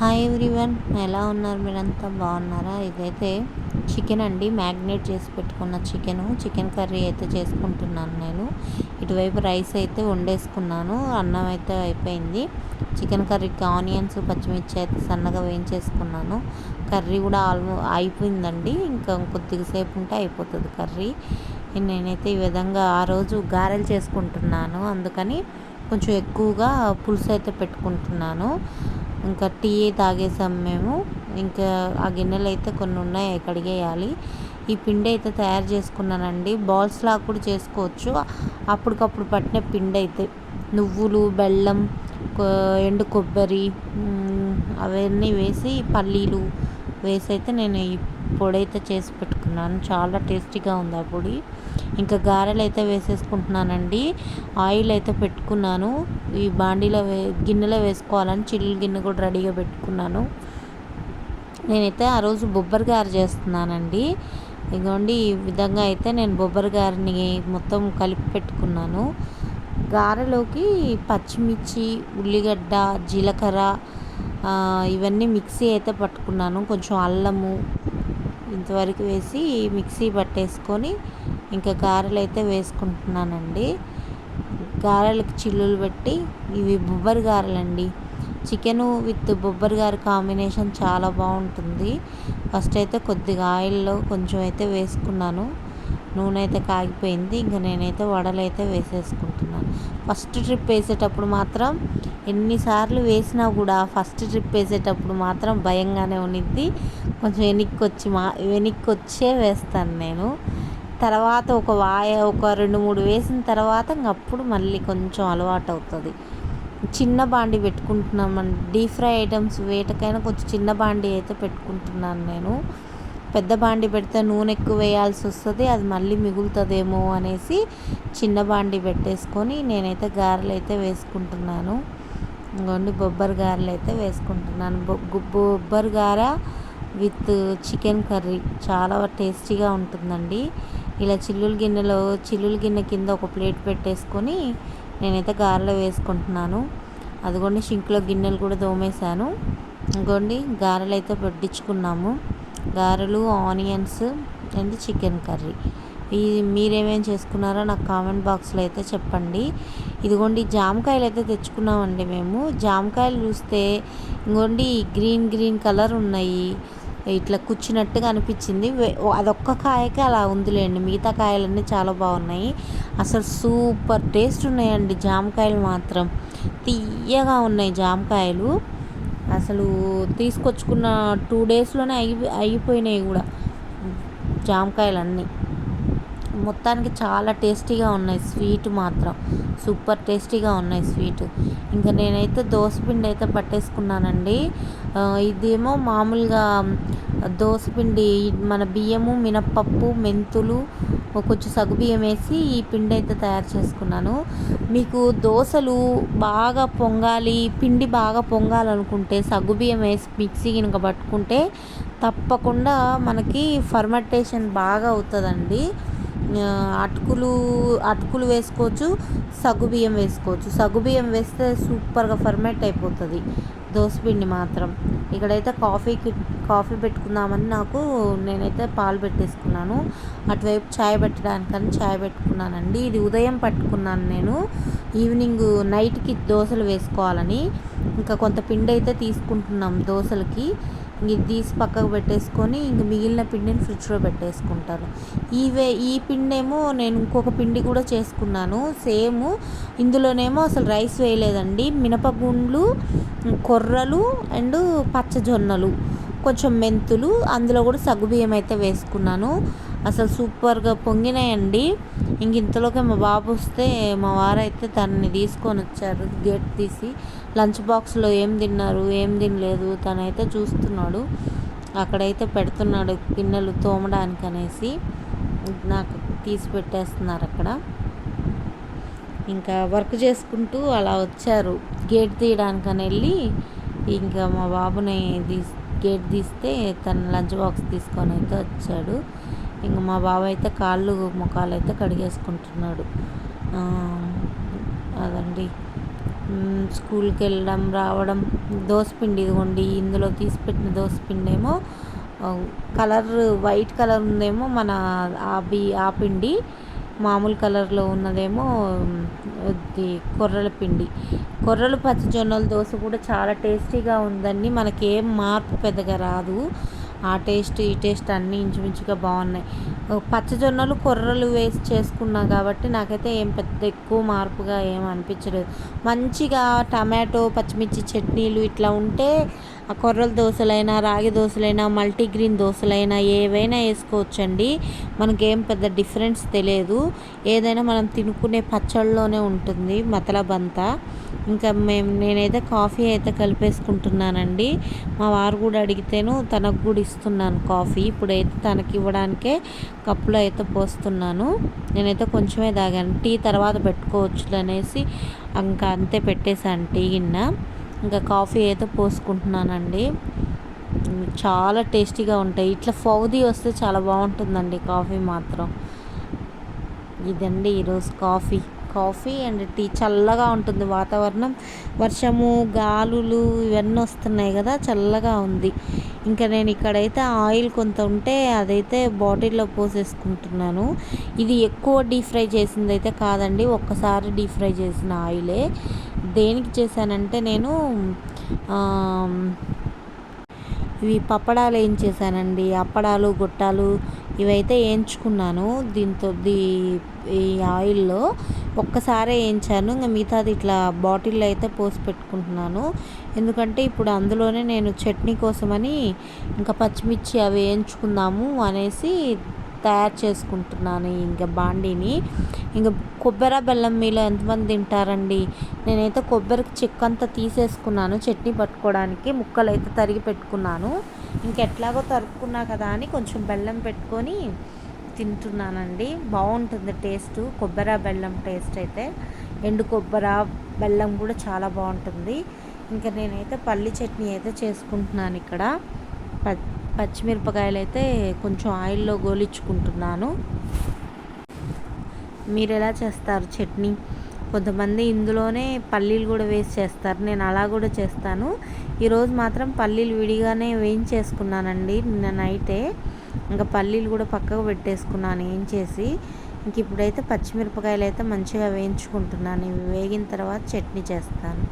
Hi everyone ఎలా ఉన్నారు మీరంతా? బాగున్నారా? ఇదైతే చికెన్ అండి. మ్యాగ్నేట్ చేసి పెట్టుకున్న చికెను. చికెన్ కర్రీ అయితే చేసుకుంటున్నాను నేను. ఇటువైపు రైస్ అయితే వండేసుకున్నాను. అన్నం అయితే అయిపోయింది. చికెన్ కర్రీకి ఆనియన్స్ పచ్చిమిర్చి అయితే సన్నగా వేయించేసుకున్నాను. కర్రీ కూడా ఆల్మో అయిపోయిందండి. ఇంకా కొద్దిగా సేపు ఉంటే అయిపోతుంది కర్రీ. నేనైతే ఈ విధంగా ఆ రోజు గారెలు చేసుకుంటున్నాను. అందుకని కొంచెం ఎక్కువగా పులుసు అయితే పెట్టుకుంటున్నాను. ఇంకా టీ తాగేసాం మేము. ఇంకా ఆ గిన్నెలు అయితే కొన్ని ఉన్నాయి కడిగేయాలి. ఈ పిండి అయితే తయారు చేసుకున్నానండి. బాల్స్ లాగా కూడా చేసుకోవచ్చు. అప్పటికప్పుడు పట్టిన పిండి అయితే నువ్వులు బెల్లం ఎండు కొబ్బరి అవన్నీ వేసి పల్లీలు వేసి అయితే నేను ఈ పొడి అయితే చేసి పెట్టుకున్నాను. చాలా టేస్టీగా ఉంది ఆ పొడి. ఇంకా గారెలు అయితే వేసేసుకుంటున్నానండి. ఆయిల్ అయితే పెట్టుకున్నాను. ఈ బాండీలో వే గిన్నెలో వేసుకోవాలని చిల్లు గిన్నె కూడా రెడీగా పెట్టుకున్నాను. నేనైతే ఆ రోజు బొబ్బరి గారు చేస్తున్నానండి. ఇదిగోండి ఈ విధంగా అయితే నేను బొబ్బరి గారిని మొత్తం కలిపి పెట్టుకున్నాను. గారెలోకి పచ్చిమిర్చి ఉల్లిగడ్డ జీలకర్ర ఇవన్నీ మిక్సీ అయితే పట్టుకున్నాను. కొంచెం అల్లము ఇంతవరకు వేసి మిక్సీ పట్టేసుకొని ఇంకా గారెలు అయితే వేసుకుంటున్నానండి. గారెలకు చిల్లులు పెట్టి ఇవి బొబ్బరి గారెలండి. చికెను విత్ బొబ్బరి గారి కాంబినేషన్ చాలా బాగుంటుంది. ఫస్ట్ అయితే కొద్దిగా ఆయిల్లో కొంచెం అయితే వేసుకున్నాను. నూనె అయితే కాగిపోయింది. ఇంకా నేనైతే వడలు అయితే వేసేసుకుంటున్నాను. ఫస్ట్ ట్రిప్ వేసేటప్పుడు మాత్రం ఎన్నిసార్లు వేసినా కూడా ఫస్ట్ ట్రిప్ వేసేటప్పుడు మాత్రం భయంగానే ఉన్నిద్ది. కొంచెం వెనక్కి వచ్చి మా వెనక్కి వచ్చే వేస్తాను నేను. తర్వాత ఒక వాయ ఒక రెండు మూడు వేసిన తర్వాత అప్పుడు మళ్ళీ కొంచెం అలవాటు అవుతుంది చిన్న బాండి పెట్టుకుంటున్నామండి డీప్ ఫ్రై ఐటమ్స్ వేటకైనా కొంచెం చిన్న బాండి అయితే పెట్టుకుంటున్నాను నేను. పెద్ద బాండి పెడితే నూనె ఎక్కువ వేయాల్సి వస్తుంది అది మళ్ళీ మిగులుతుందేమో అనేసి చిన్న బాండి పెట్టేసుకొని నేనైతే గారెలు అయితే వేసుకుంటున్నాను. ఇంకోండి బొబ్బరి గారెలు అయితే వేసుకుంటున్నాను. బొబ్బరి గార విత్ చికెన్ కర్రీ చాలా టేస్టీగా ఉంటుందండి. ఇలా చిల్లుల గిన్నెలో చిల్లుల గిన్నె కింద ఒక ప్లేట్ పెట్టేసుకొని నేనైతే గారెలో వేసుకుంటున్నాను. అదిగోండి షింక్లో గిన్నెలు కూడా దోమేశాను ఇంకోండి గారెలు అయితే పట్టించుకున్నాము గారెలు ఆనియన్స్ అండ్ చికెన్ కర్రీ. ఇది మీరేమేం చేసుకున్నారో నాకు కామెంట్ బాక్స్లో అయితే చెప్పండి. ఇదిగోండి జామకాయలు అయితే తెచ్చుకున్నామండి మేము. జామకాయలు చూస్తే ఇంకోండి గ్రీన్ గ్రీన్ కలర్ ఉన్నాయి. ఇట్లా కూర్చున్నట్టుగా అనిపించింది. అదొక్క కాయకే అలా ఉందిలేండి. మిగతా కాయలన్నీ చాలా బాగున్నాయి. అసలు సూపర్ టేస్ట్ ఉన్నాయండి జామకాయలు మాత్రం. తీయగా ఉన్నాయి జామకాయలు. అసలు తీసుకొచ్చుకున్న టూ డేస్లోనే అయి అయిపోయినాయి కూడా జామకాయలు అన్నీ మొత్తానికి చాలా టేస్టీగా ఉన్నాయి. స్వీట్ మాత్రం సూపర్ టేస్టీగా ఉన్నాయి స్వీట్. ఇంకా నేనైతే దోసపిండి అయితే పట్టేసుకున్నానండి. ఇదేమో మామూలుగా దోసపిండి మన బియ్యము మినప్పప్పు మెంతులు కొంచెం సగ్గుబియ్యం వేసి ఈ పిండి అయితే తయారు చేసుకున్నాను. మీకు దోశలు బాగా పొంగాలి పిండి బాగా పొంగాలనుకుంటే సగ్గుబియ్యం వేసి మిక్సీ కనుక పట్టుకుంటే తప్పకుండా మనకి ఫర్మెంటేషన్ బాగా అవుతుందండి. అటుకులు అటుకులు వేసుకోవచ్చు సగ్గుబియ్యం వేసుకోవచ్చు. సగ్గుబియ్యం వేస్తే సూపర్గా ఫర్మెంట్ అయిపోతుంది. దోసపిండి మాత్రం. ఇక్కడైతే కాఫీకి కాఫీ పెట్టుకుందామని నాకు నేనైతే పాలు పెట్టేసుకున్నాను. అటువైపు ఛాయ్ పెట్టడానికని ఛాయ్ పెట్టుకున్నానండి. ఇది ఉదయం పట్టుకున్నాను నేను. ఈవినింగ్ నైట్కి దోశలు వేసుకోవాలని. ఇంకా కొంత పిండి అయితే తీసుకుంటున్నాం దోశలకి. ఇది తీసి పక్కకు పెట్టేసుకొని ఇంక మిగిలిన పిండిని ఫ్రిడ్జ్లో పెట్టేసుకుంటాను. ఇవే ఈ పిండి ఏమో నేను ఇంకొక పిండి కూడా చేసుకున్నాను. సేమ్. ఇందులోనేమో అసలు రైస్ వేయలేదండి. మినపగుండ్లు కొర్రలు అండ్ పచ్చజొన్నలు కొంచెం మెంతులు అందులో కూడా సగ్గుబియ్యం అయితే వేసుకున్నాను. అసలు సూపర్గా పొంగినాయండి. ఇంక ఇంతలోకి మా బాబు వస్తే మా వారైతే తనని తీసుకొని వచ్చారు గేట్ తీసి. లంచ్ బాక్స్లో ఏం తిన్నారు ఏం తినలేదు తనైతే చూస్తున్నాడు. అక్కడైతే పెడుతున్నాడు గిన్నెలు తోమడానికి అనేసి. నాకు తీసి పెట్టేస్తున్నారు అక్కడ. ఇంకా వర్క్ చేసుకుంటూ అలా వచ్చారు. గేట్ తీయడానికని వెళ్ళి ఇంకా మా బాబుని తీసి గేట్ తీస్తే తన లంచ్ బాక్స్ తీసుకొని అయితే వచ్చాడు. ఇంక మా బాబాయ్ అయితే కాళ్ళు ముఖాలు అయితే కడిగేసుకుంటున్నాడు అదండి. స్కూల్కి వెళ్ళడం రావడం దోసపిండి ఇదిగోండి ఇందులో తీసి పెట్టిన దోసపిండి ఏమో కలర్ వైట్ కలర్ ఉందేమో మన ఆ బి ఆ పిండి మామూలు కలర్లో ఉన్నదేమో ఇది కొర్రల పిండి. కొర్రలు పచ్చజొన్నల దోశ కూడా చాలా టేస్టీగా ఉందండి. మనకేం మార్పు పెద్దగా రాదు. ఆ టేస్ట్ ఈ టేస్ట్ అన్నీ ఇంచుమించుగా బాగున్నాయి. పచ్చజొన్నలు కొర్రలు వేసి చేసుకున్నా కాబట్టి నాకైతే ఏం పెద్ద ఎక్కువ మార్పుగా ఏం అనిపించలేదు. మంచిగా టమాటో పచ్చిమిర్చి చట్నీలు ఇట్లా ఉంటే కొర్రల దోశలైనా రాగి దోశలైనా మల్టీగ్రీన్ దోశలైనా ఏవైనా వేసుకోవచ్చండి. మనకేం పెద్ద డిఫరెన్స్ తెలియదు. ఏదైనా మనం తినుకునే పచ్చళ్ళలోనే ఉంటుంది మతలబంతా. ఇంకా మేము నేనైతే కాఫీ అయితే కలిపేసుకుంటున్నానండి. మా వారు కూడా అడిగితేను తనకు కూడా ఇస్తున్నాను కాఫీ. ఇప్పుడైతే తనకి ఇవ్వడానికే కప్పులో అయితే పోస్తున్నాను. నేనైతే కొంచెమే తాగాను. టీ తర్వాత పెట్టుకోవచ్చు అనేసి ఇంకా అంతే పెట్టేశాను టీ గిన్నె. ఇంకా కాఫీ అయితే పోసుకుంటున్నానండి. చాలా టేస్టీగా ఉంటాయి. ఇట్లా ఫౌదీ వస్తే చాలా బాగుంటుందండి కాఫీ మాత్రం. ఇదండి ఈరోజు కాఫీ. కాఫీ అండ్ టీ చల్లగా ఉంటుంది వాతావరణం. వర్షము గాలులు ఇవన్నీ వస్తున్నాయి కదా చల్లగా ఉంది. ఇంకా నేను ఇక్కడైతే ఆయిల్ కొంత ఉంటే అదైతే బాటిల్లో పోసేసుకుంటున్నాను. ఇది ఎక్కువ డీప్ ఫ్రై చేసింది అయితే కాదండి ఒక్కసారి డీప్ ఫ్రై చేసిన ఆయిలే. దేనికి చేశానంటే నేను ఇవి పప్పడాలు ఏం చేశానండి? అప్పడాలు గుట్టాలు ఇవైతే వేయించుకున్నాను. దీంతో దీ ఈ ఆయిల్లో ఒక్కసారే వేయించాను. ఇంకా మిగతాది ఇట్లా బాటిల్లో అయితే పోసి పెట్టుకుంటున్నాను. ఎందుకంటే ఇప్పుడు అందులోనే నేను చట్నీ కోసమని ఇంకా పచ్చిమిర్చి అవి వేయించుకుందాము అనేసి తయారు చేసుకుంటున్నాను ఇంకా బాండీని. ఇంకా కొబ్బరి బెల్లం మీలో ఎంతమంది తింటారండి? నేనైతే కొబ్బరికి చెక్కంతా తీసేసుకున్నాను చట్నీ పట్టుకోవడానికి ముక్కలు అయితే తరిగి పెట్టుకున్నాను. ఇంకెట్లాగో తరుపుకున్నా కదా అని కొంచెం బెల్లం పెట్టుకొని తింటున్నానండి. బాగుంటుంది టేస్ట్ కొబ్బరి బెల్లం టేస్ట్ అయితే. ఎండు కొబ్బరి బెల్లం కూడా చాలా బాగుంటుంది. ఇంకా నేనైతే పల్లి చట్నీ అయితే చేసుకుంటున్నాను ఇక్కడ. పచ్చిమిరపకాయలు అయితే కొంచెం ఆయిల్లో గోలించుకుంటున్నాను మీరు ఎలా చేస్తారు చట్నీ? కొంతమంది ఇందులోనే పల్లీలు కూడా వేసి చేస్తారు. నేను అలా కూడా చేస్తాను. ఈరోజు మాత్రం పల్లీలు విడిగానే వేయించేసుకున్నానండి. నిన్న నైటే ఇంకా పల్లీలు కూడా పక్కకు పెట్టేసుకున్నాను ఏం చేసి. ఇంక ఇప్పుడైతే పచ్చిమిరపకాయలు అయితే మంచిగా వేయించుకుంటున్నాను. ఇవి వేగిన తర్వాత చట్నీ చేస్తాను.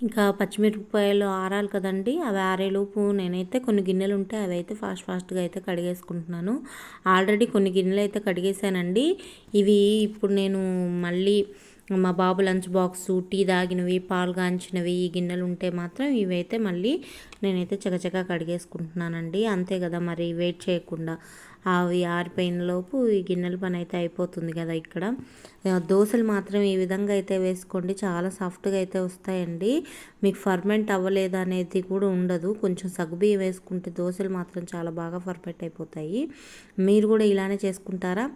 ఇంకా పచ్చిమిరపకాయలు ఆరాలి కదండి. అవి ఆరేలోపు నేనైతే కొన్ని గిన్నెలు ఉంటే అవి అయితే ఫాస్ట్ ఫాస్ట్గా అయితే కడిగేసుకుంటున్నాను. ఆల్రెడీ కొన్ని గిన్నెలు అయితే కడిగేసానండి. ఇవి ఇప్పుడు నేను మళ్ళీ మా బాబు లంచ్ బాక్స్ టీ తాగినవి పాలు కాంచినవి ఈ గిన్నెలు ఉంటే మాత్రం ఇవైతే మళ్ళీ నేనైతే చకచకా కడిగేసుకుంటున్నానండి. అంతే కదా మరి వెయిట్ చేయకుండా. అవి ఆరిపోయిన లోపు ఈ గిన్నెల పని అయితే అయిపోతుంది కదా ఇక్కడ. దోశలు మాత్రం ఈ విధంగా అయితే వేసుకోండి. చాలా సాఫ్ట్గా అయితే వస్తాయండి. మీకు ఫర్మెంట్ అవ్వలేదు అనేది కూడా ఉండదు. కొంచెం సగ్గుబియ్యం వేసుకుంటే దోశలు మాత్రం చాలా బాగా ఫర్మెంట్ అయిపోతాయి. మీరు కూడా ఇలానే చేసుకుంటారా?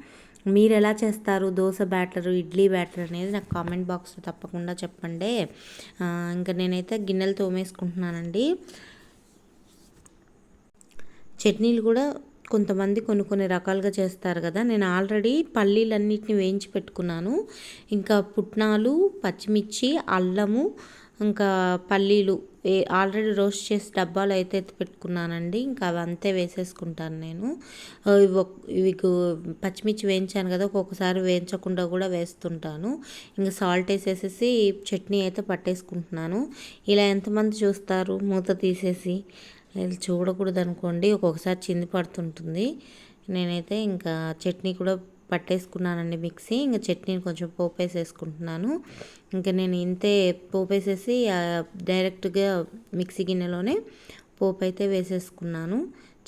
మీరు ఎలా చేస్తారు దోశ బ్యాటర్ ఇడ్లీ బ్యాటర్ అనేది నాకు కామెంట్ బాక్స్లో తప్పకుండా చెప్పండి. ఇంకా నేనైతే గిన్నెలు తోమేసుకుంటున్నానండి. చట్నీలు కూడా కొంతమంది కొన్ని కొన్ని రకాలుగా చేస్తారు కదా. నేను ఆల్రెడీ పల్లీలన్నిటిని వేయించి పెట్టుకున్నాను. ఇంకా పుట్నాలు పచ్చిమిర్చి అల్లము ఇంకా పల్లీలు ఏ ఆల్రెడీ రోస్ట్ చేసి డబ్బాలు అయితే పెట్టుకున్నానండి. ఇంకా అవి అంతే వేసేసుకుంటాను నేను. ఇవి పచ్చిమిర్చి వేయించాను కదా ఒక్కొక్కసారి వేయించకుండా కూడా వేస్తుంటాను. ఇంకా సాల్ట్ వేసేసేసి చట్నీ అయితే పట్టేసుకుంటున్నాను. ఇలా ఎంతమంది చూస్తారు మూత తీసేసి? చూడకూడదు అనుకోండి ఒక్కొక్కసారి చింది పడుతుంటుంది. నేనైతే ఇంకా చట్నీ కూడా పట్టేసుకున్నానండి మిక్సీ. ఇంకా చట్నీని కొంచెం పోపేసేసుకుంటున్నాను. ఇంకా నేను ఇంతే పోపేసేసి డైరెక్ట్గా మిక్సీ గిన్నెలోనే పోపు అయితే వేసేసుకున్నాను.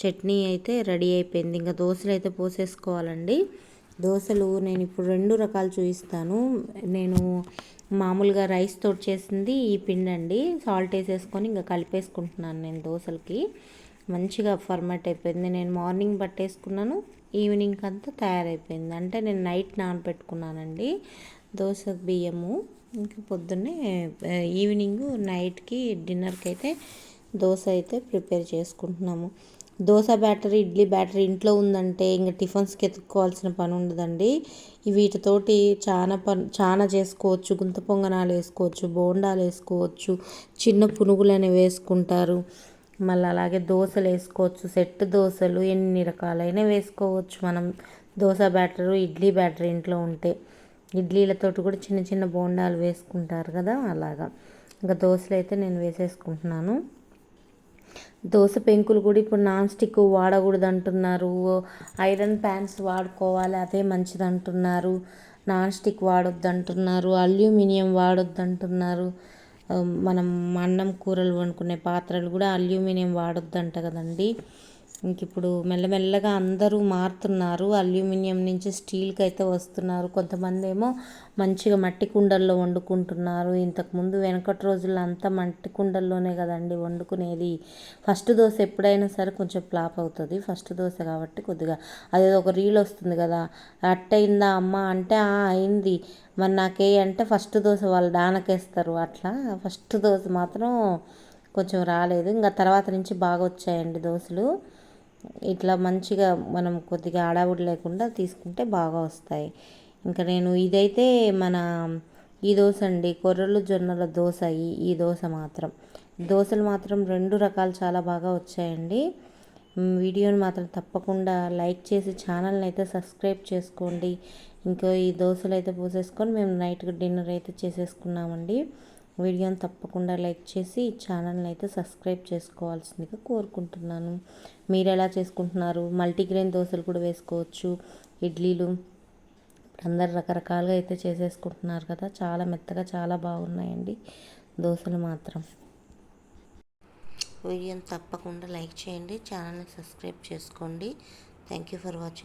చట్నీ అయితే రెడీ అయిపోయింది. ఇంకా దోశలు అయితే పోసేసుకోవాలండి. దోశలు నేను ఇప్పుడు రెండు రకాలు చూపిస్తాను నేను మామూలుగా రైస్ తోటి చేసింది ఈ పిండి అండి సాల్ట్ వేసేసుకొని ఇంకా కలిపేసుకుంటున్నాను నేను దోశలకి. మంచిగా ఫర్మేట్ అయిపోయింది. నేను మార్నింగ్ పట్టేసుకున్నాను ఈవినింగ్ అంతా తయారైపోయింది. అంటే నేను నైట్ నానబెట్టుకున్నానండి దోశ బియ్యము. ఇంకా పొద్దున్నే ఈవినింగ్ నైట్కి డిన్నర్కి అయితే దోశ అయితే ప్రిపేర్ చేసుకుంటున్నాము. దోశ బ్యాటర్ ఇడ్లీ బ్యాటర్ ఇంట్లో ఉందంటే ఇంకా టిఫిన్స్కి ఎత్తుక్కోవాల్సిన పని ఉండదండి. వీటితోటి చాలా పని చాలా చేసుకోవచ్చు. గుంత పొంగనాలు వేసుకోవచ్చు బోండాలు వేసుకోవచ్చు చిన్న పునుగులని వేసుకుంటారు. మళ్ళీ అలాగే దోశలు వేసుకోవచ్చు సెట్ దోశలు ఎన్ని రకాలైన వేసుకోవచ్చు మనం. దోశ బ్యాటరు ఇడ్లీ బ్యాటర్ ఇంట్లో ఉంటే. ఇడ్లీలతోటి కూడా చిన్న చిన్న బోండాలు వేసుకుంటారు కదా అలాగా. ఇంకా దోశలు అయితే నేను వేసేసుకుంటున్నాను. దోశ పెంకులు కూడా ఇప్పుడు నాన్ స్టిక్ వాడకూడదు అంటున్నారు ఐరన్ ప్యాన్స్ వాడుకోవాలి అదే మంచిది అంటున్నారు నాన్ స్టిక్ వాడొద్దు అంటున్నారు అల్యూమినియం వాడొద్దు అంటున్నారు మనం అన్నం కూరలు వండుకునే పాత్రలు కూడా అల్యూమినియం వాడొద్దంట కదండి. ఇంక ఇప్పుడు మెల్లమెల్లగా అందరూ మారుతున్నారు. అల్యూమినియం నుంచి స్టీల్కి అయితే వస్తున్నారు. కొంతమంది ఏమో మంచిగా మట్టి కుండల్లో వండుకుంటున్నారు. ఇంతకుముందు వెనకటి రోజుల్లో అంతా మట్టి కుండల్లోనే కదండి వండుకునేది. ఫస్ట్ దోశ ఎప్పుడైనా సరే కొంచెం ఫ్లాప్ అవుతుంది. ఫస్ట్ దోశ కాబట్టి కొద్దిగా అదేదో ఒక రీల్ వస్తుంది కదా అట్టయిందా అమ్మ అంటే అయింది. మరి నాకే అంటే ఫస్ట్ దోశ వాళ్ళు డానకేస్తారు అట్లా. ఫస్ట్ దోశ మాత్రం కొంచెం రాలేదు. ఇంకా తర్వాత నుంచి బాగా వచ్చాయండి దోశలు. ఇట్లా మంచిగా మనం కొద్దిగా ఆడావుడి లేకుండా తీసుకుంటే బాగా వస్తాయి. ఇంకా నేను ఇదైతే మన ఈ దోశ అండి కొర్రలు జొన్నల దోశ ఈ ఈ దోశ మాత్రం. దోశలు మాత్రం రెండు రకాలు చాలా బాగా వచ్చాయండి. వీడియోని మాత్రం తప్పకుండా లైక్ చేసి ఛానల్ని అయితే సబ్స్క్రైబ్ చేసుకోండి. ఇంకా ఈ దోశలు అయితే పోసేసుకొని మేము నైట్కి డిన్నర్ అయితే చేసేసుకున్నామండి. వీడియోని తప్పకుండా లైక్ చేసి ఛానల్ని అయితే సబ్స్క్రైబ్ చేసుకోవాల్సిందిగా కోరుకుంటున్నాను. మీరు ఎలా చేసుకుంటున్నారు? మల్టీగ్రెయిన్ దోశలు కూడా వేసుకోవచ్చు. ఇడ్లీలు. అందరు రకరకాలుగా అయితే చేసేసుకుంటున్నారు కదా. చాలా మెత్తగా చాలా బాగున్నాయండి దోశలు మాత్రం. వీడియోని తప్పకుండా లైక్ చేయండి. ఛానల్ని సబ్స్క్రైబ్ చేసుకోండి. Thank you for watching.